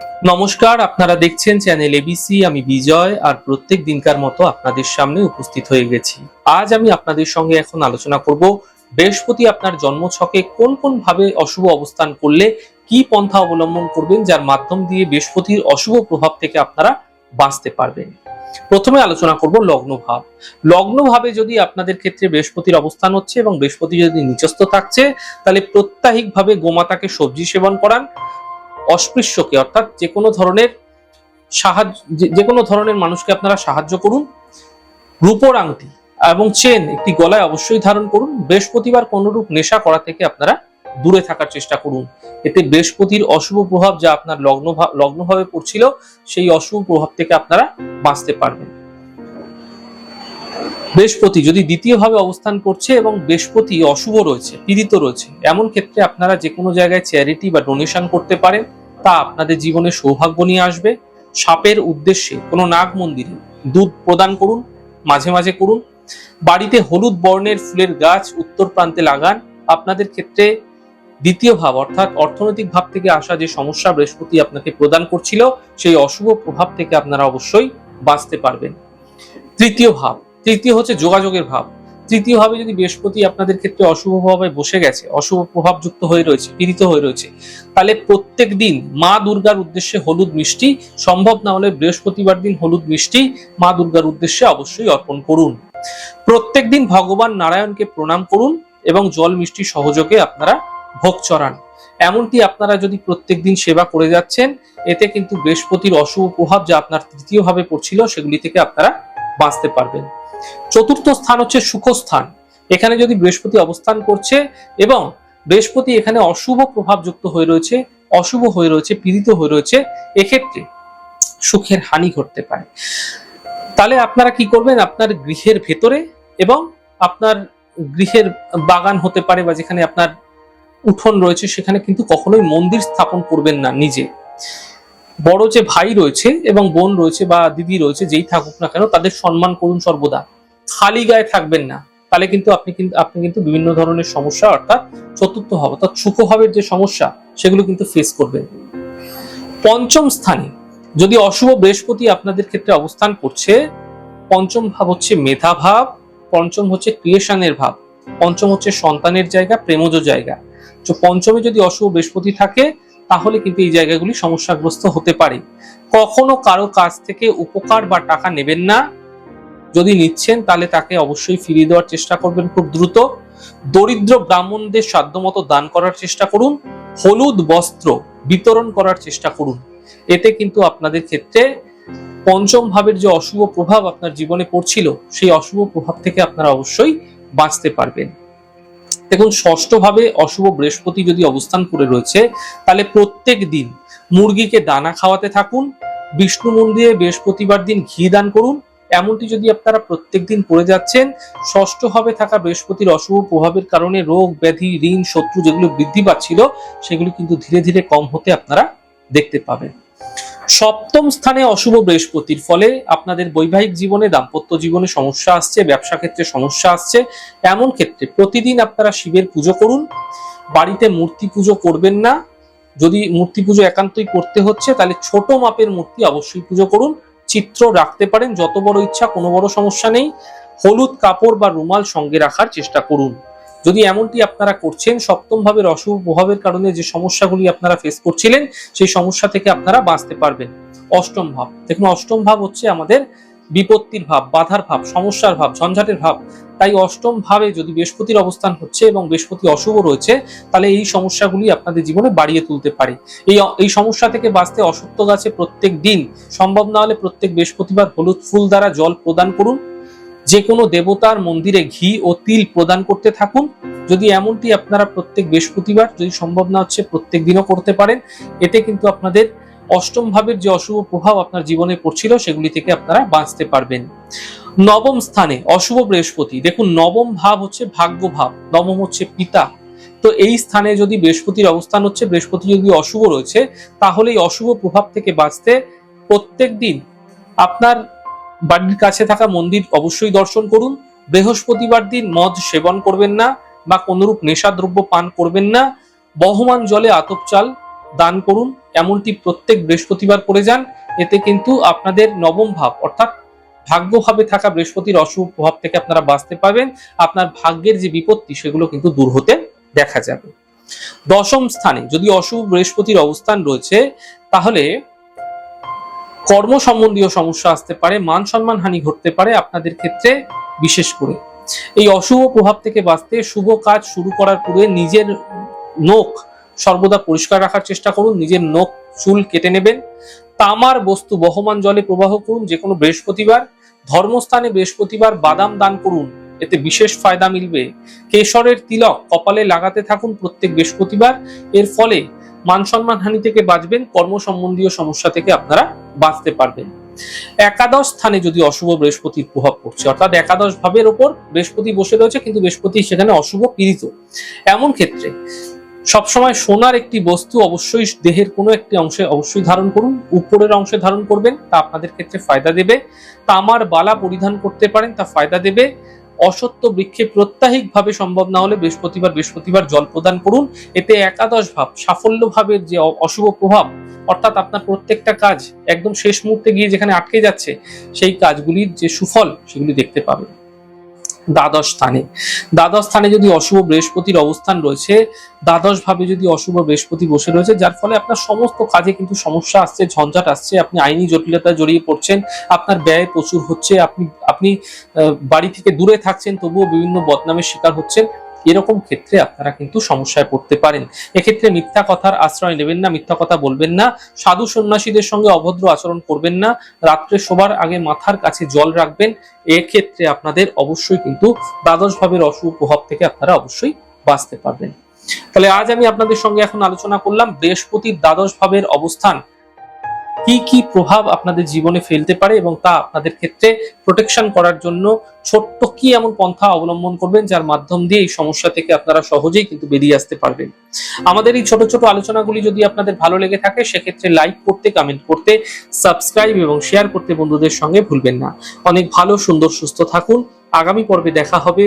নমস্কার, আপনারা দেখছেন চ্যানেল এবিসি আমি বিজয়, আর প্রত্যেক দিনকার মতো আপনাদের সামনে উপস্থিত হয়ে গেছি। আজ আমি আপনাদের সঙ্গে এখন আলোচনা করব, বৃহস্পতি আপনার জন্মছকে কোন কোন ভাবে অশুভ অবস্থান করলে কি পন্থা অবলম্বন করবেন, যার মাধ্যম দিয়ে বৃহস্পতির অশুভ প্রভাব থেকে আপনারা বাঁচতে পারবেন। প্রথমে আলোচনা করব লগ্ন ভাব। লগ্ন ভাবে যদি আপনাদের ক্ষেত্রে বৃহস্পতির অবস্থান হচ্ছে এবং বৃহস্পতি যদি নিচস্থ থাকছে, তাহলে প্রত্যাহিকভাবে গোমাতাকে সবজি সেবন করান অস্পৃশ্যকে, অর্থাৎ যে কোনো ধরনের সাহায্য, যে- কোনো ধরনের মানুষকে আপনারা সাহায্য করুন। রূপোর আংটি এবং চেন একটি গলায় অবশ্যই ধারণ করুন। বৃহস্পতিবার কোনরূপ নেশা করা থেকে আপনারা দূরে থাকার চেষ্টা করুন। এতে বৃহস্পতির অশুভ প্রভাব যা আপনার লগ্ন লগ্নভাবে পড়ছিল, সেই অশুভ প্রভাব থেকে আপনারা বাঁচতে পারবেন। বৃহস্পতি যদি দ্বিতীয়ভাবে অবস্থান করছে এবং বৃহস্পতি অশুভ রয়েছে, পীড়িত রয়েছে, এমন ক্ষেত্রে আপনারা যে কোনো জায়গায় চ্যারিটি বা ডোনেশন করতে পারেন। তা আপনাদের জীবনে সৌভাগ্য নিয়ে আসবে। সাপের উদ্দেশ্যে কোনো নাগ মন্দিরে দুধ প্রদান করুন, মাঝে মাঝে করুন। বাড়িতে হলুদ বর্ণের ফুলের গাছ উত্তর প্রান্তে লাগান। আপনাদের ক্ষেত্রে দ্বিতীয় ভাব অর্থাৎ অর্থনৈতিক ভাব থেকে আসা যে সমস্যা বৃহস্পতি আপনাকে প্রদান করছিল, সেই অশুভ প্রভাব থেকে আপনারা অবশ্যই বাঁচতে পারবেন। তৃতীয় ভাব, তৃতীয় হচ্ছে যোগাযোগের ভাব। তৃতীয় ভাবে যদি বৃহস্পতি আপনাদের ক্ষেত্রে অশুভভাবে বসে গেছে, অশুভ প্রভাবযুক্ত হয়ে রয়েছে, পীড়িত হয়ে রয়েছে, তাহলে প্রত্যেক দিন মা দুর্গার উদ্দেশ্যে হলুদ মিষ্টি, সম্ভব না হলে বৃহস্পতিবার দিন হলুদ মিষ্টি মা দুর্গার উদ্দেশ্যে অবশ্যই অর্পণ করুন। প্রত্যেক দিন ভগবান নারায়ণকে প্রণাম করুন এবং জল মিষ্টি সহযোগে আপনারা ভোগ চড়ান। এমনকি আপনারা যদি প্রত্যেক দিন সেবা করে যাচ্ছেন, এতে কিন্তু বৃহস্পতির অশুভ প্রভাব যা আপনার তৃতীয় ভাবে পড়ছিল সেগুলি থেকে আপনারা বাঁচতে পারবেন। চতুর্থ স্থান হচ্ছে সুখস্থান। এখানে যদি বৃহস্পতি অবস্থান করছে এবং বৃহস্পতি এখানে অশুভ প্রভাব যুক্ত হয়ে রয়েছে, অশুভ হয়ে রয়েছে, পীড়িত হয়ে রয়েছে, এক্ষেত্রে সুখের হানি ঘটতে পারে। তাহলে আপনারা কি করবেন? আপনার গৃহের ভেতরে এবং আপনার গৃহের বাগান হতে পারে বা যেখানে আপনার উঠোন রয়েছে, সেখানে কিন্তু কখনোই মন্দির স্থাপন করবেন না নিজে। বড় যে ভাই রয়েছে এবং বোন রয়েছে বা দিদি রয়েছে, যেই থাকুক না কেন, তাদের সম্মান করুন সর্বদা। খালি গায়ে থাকবেন না। তাহলে কিন্তু আপনি কিন্তু আপনি কিন্তু বিভিন্ন ধরনের সমস্যা, অর্থাৎ চতুর্থ ভাব অর্থাৎ সুখভাবের যে সমস্যা, সেগুলো কিন্তু ফেস করবেন। পঞ্চম স্থানে, যদি অশুভ বৃহস্পতি আপনাদের ক্ষেত্রে অবস্থান করছে, পঞ্চম ভাব হচ্ছে মেধা ভাব, পঞ্চম হচ্ছে ক্রিয়েশনের ভাব, পঞ্চম হচ্ছে সন্তানের জায়গা, প্রেমজ জায়গা। তো পঞ্চমে যদি অশুভ বৃহস্পতি থাকে তাহলে কিন্তু এই জায়গাগুলি সমস্যাগ্রস্ত হতে পারে। কখনো কারও কাছ থেকে উপকার বা টাকা নেবেন না। যদি নিচ্ছেন, তাহলে তাকে অবশ্যই ফিরিয়ে দেওয়ার চেষ্টা করবেন খুব দ্রুত। দরিদ্র ব্রাহ্মণদের সাধ্যমতো দান করার চেষ্টা করুন। হলুদ বস্ত্র বিতরণ করার চেষ্টা করুন। এতে কিন্তু আপনাদের ক্ষেত্রে পঞ্চম ভাবের যে অশুভ প্রভাব আপনার জীবনে পড়ছিল, সেই অশুভ প্রভাব থেকে আপনারা অবশ্যই বাঁচতে পারবেন। দেখুন ষষ্ঠ ভাবে অশুভ বৃহস্পতি যদি অবস্থান করে রয়েছে, তাহলে প্রত্যেক দিন মুরগিকে দানা খাওয়াতে থাকুন, বিষ্ণু মন্দিরে বৃহস্পতিবার দিন ঘি দান করুন। এমনটি যদি আপনারা প্রত্যেক দিন করে যাচ্ছেন ষষ্ঠ ভাবে থাকা বৃহস্পতির অশুভ প্রভাবের কারণে রোগ, ব্যাধি, ঋণ, শত্রু যেগুলো বৃদ্ধি পাচ্ছিল, সেগুলো কিন্তু ধীরে ধীরে কম হতে আপনারা দেখতে পাবেন। সপ্তম স্থানে অশুভ বৃহস্পতির ফলে আপনাদের বৈবাহিক জীবনে, দাম্পত্য জীবনে সমস্যা আসছে, ব্যবসা ক্ষেত্রে সমস্যা আসছে। এমন ক্ষেত্রে প্রতিদিন আপনারা শিবের পুজো করুন। বাড়িতে মূর্তি পুজো করবেন না। যদি মূর্তি পুজো একান্তই করতে হচ্ছে, তাহলে ছোট মাপের মূর্তি অবশ্যই পুজো করুন। চিত্র রাখতে পারেন, যত বড় ইচ্ছা কোনো বড় সমস্যা নেই। হলুদ কাপড় বা রুমাল সঙ্গে রাখার চেষ্টা করুন। যদি এমনটি আপনারা করছেন সপ্তম ভাবের অশুভ প্রভাবের কারণে যে সমস্যাগুলি আপনারা ফেস করছিলেন, সেই সমস্যা থেকে আপনারা বাঁচতে পারবেন। অষ্টম ভাব। দেখুন, অষ্টম ভাব হচ্ছে আমাদের বিপত্তির ভাব, বাধার ভাব, সমস্যার ভাব, ঝঞ্ঝাটের ভাব। তাই অষ্টম ভাবে যদি বৃহস্পতির অবস্থান হচ্ছে এবং বৃহস্পতি অশুভ রয়েছে, তাহলে এই সমস্যাগুলি আপনাদের জীবনে বাড়িয়ে তুলতে পারে। এই এই সমস্যা থেকে বাঁচতে অসত্য গাছে প্রত্যেক দিন, সম্ভব না হলে প্রত্যেক বৃহস্পতিবার হলুদ ফুল দ্বারা জল প্রদান করুন। যে কোনো দেবতার মন্দিরে ঘি ও তিল প্রদান করতে থাকুন। যদি এমনটি আপনারা প্রত্যেক বৃহস্পতিবার, যদি সম্ভব না হচ্ছে প্রত্যেক দিনও করতে পারেন। এতে কিন্তু আপনাদের অষ্টম ভাবের যে অশুভ প্রভাব আপনার জীবনে পড়ছিল, সেগুলি থেকে আপনারা বাঁচতে পারবেন। নবম স্থানে, অশুভ বৃহস্পতি। দেখুন, নবম ভাব হচ্ছে ভাগ্য ভাব, নবম হচ্ছে পিতা। তো এই স্থানে যদি বৃহস্পতির অবস্থান হচ্ছে, বৃহস্পতি যদি অশুভ রয়েছে, তাহলে এই অশুভ প্রভাব থেকে বাঁচতে প্রত্যেক দিন আপনার বাড়ির কাছে থাকা মন্দির অবশ্যই দর্শন করুন। বৃহস্পতিবার দিন মদ সেবন করবেন না বা কোনরূপ নেশাদ্রব্য পান করবেন না। বহমান জলে আতপ চাল দান করুন। এমনটি প্রত্যেক বৃহস্পতিবার করে যান। এতে কিন্তু আপনাদের নবম ভাব অর্থাৎ ভাগ্যভাবে থাকা বৃহস্পতির অশুভ প্রভাব থেকে আপনারা বাঁচতে পারবেন। আপনার ভাগ্যের যে বিপত্তি, সেগুলো কিন্তু দূর হতে দেখা যাবে। দশম স্থানে যদি অশুভ বৃহস্পতির অবস্থান রয়েছে, তাহলে কর্ম সম্বন্ধীয় সমস্যা আসতে পারে, মান সম্মান হানি ঘটতে পারে আপনাদের ক্ষেত্রে বিশেষ করে। এই অশুভ প্রভাব থেকে বাঁচতে শুভ কাজ শুরু করার পূর্বে নিজের নখ সর্বদা পরিষ্কার রাখার চেষ্টা করুন, নিজের নখ চুল কেটে নেবেন। তামার বস্তু বহমান জলে প্রবাহ করুন, যে কোনো বৃহস্পতিবার। ধর্মস্থানে বৃহস্পতিবার বাদাম দান করুন, এতে বিশেষ ফায়দা মিলবে। কেশরের তিলক কপালে লাগাতে থাকুন প্রত্যেক বৃহস্পতিবার, এর ফলে মান সম্মান হানি থেকে বাঁচবেন কর্ম সম্বন্ধীয় সমস্যা থেকে আপনারা বাঁচতে পারবেন একাদশ স্থানে যদি অশুভ বৃহস্পতির প্রভাব পড়ছে, অর্থাৎ একাদশ ভাবের ওপর বৃহস্পতি বসে রয়েছে, কিন্তু বৃহস্পতি সেখানে অশুভ পীড়িত। এমন ক্ষেত্রে সবসময় সোনার একটি বস্তু অবশ্যই দেহের কোনো একটি অংশে অবশ্যই ধারণ করুন, উপরের অংশে ধারণ করবেন, তা আপনাদের ক্ষেত্রে ফায়দা দেবে। তামার বালা পরিধান করতে পারেন, তা ফায়দা দেবে। অসত্য বৃক্ষে প্রত্যাহিকভাবে সম্ভব না হলে বৃহস্পতিবার বৃহস্পতিবার জল প্রদান করুন। এতে একাদশ ভাব সাফল্য ভাবের যে অশুভ প্রভাব, অর্থাৎ আপনার প্রত্যেকটা কাজ একদম শেষ মুহূর্তে গিয়ে যেখানে আটকে যাচ্ছে, সেই কাজগুলির যে সুফল, সেগুলি দেখতে পাবেন। দ্বাদশ স্থানে। দ্বাদশ স্থানে যদি অশুভ বৃহস্পতির অবস্থান রয়েছে, দ্বাদশ ভাবে যদি অশুভ বৃহস্পতি বসে রয়েছে, যার ফলে আপনার সমস্ত কাজে কিন্তু সমস্যা আসছে, ঝঞ্ঝাট আসছে, আপনি আইনি জটিলতায় জড়িয়ে পড়ছেন, আপনার ব্যয় প্রচুর হচ্ছে, আপনি আপনি বাড়ি থেকে দূরে থাকছেন, তবুও বিভিন্ন বদনামের শিকার হচ্ছেন এরকম ক্ষেত্রে আপনারা কিন্তু সমস্যায় পড়তে পারেন। এক্ষেত্রে মিথ্যা কথার আশ্রয় নেবেন না, মিথ্যা কথা বলবেন না, সাধু সন্ন্যাসীদের সঙ্গে অভদ্র আচরণ করবেন না, রাত্রে শোবার আগে মাথার কাছে জল রাখবেন। এক্ষেত্রে আপনাদের অবশ্যই কিন্তু দ্বাদশ ভাবের অশুভ প্রভাব থেকে আপনারা অবশ্যই বাঁচতে পারবেন। তাহলে আজ আমি আপনাদের সঙ্গে এখন আলোচনা করলাম, বৃহস্পতির দ্বাদশ ভাবের অবস্থান। কি কি প্রভাব আপনাদের জীবনে ফেলতে পারে এবং তা আপনাদের ক্ষেত্রে প্রোটেকশন করার জন্য ছোট্ট কি এমন পন্থা অবলম্বন করবেন যার মাধ্যম দিয়ে এই সমস্যা থেকে আপনারা সহজেই কিন্তু বেরিয়ে আসতে পারবেন? আমাদের এই ছোট ছোট আলোচনাগুলি যদি আপনাদের ভালো লেগে থাকে, সেক্ষেত্রে লাইক করতে কমেন্ট করতে সাবস্ক্রাইব এবং শেয়ার করতে বন্ধুদের সঙ্গে ভুলবেন না। অনেক ভালো, সুন্দর, সুস্থ থাকুন। আগামী পর্বে দেখা হবে।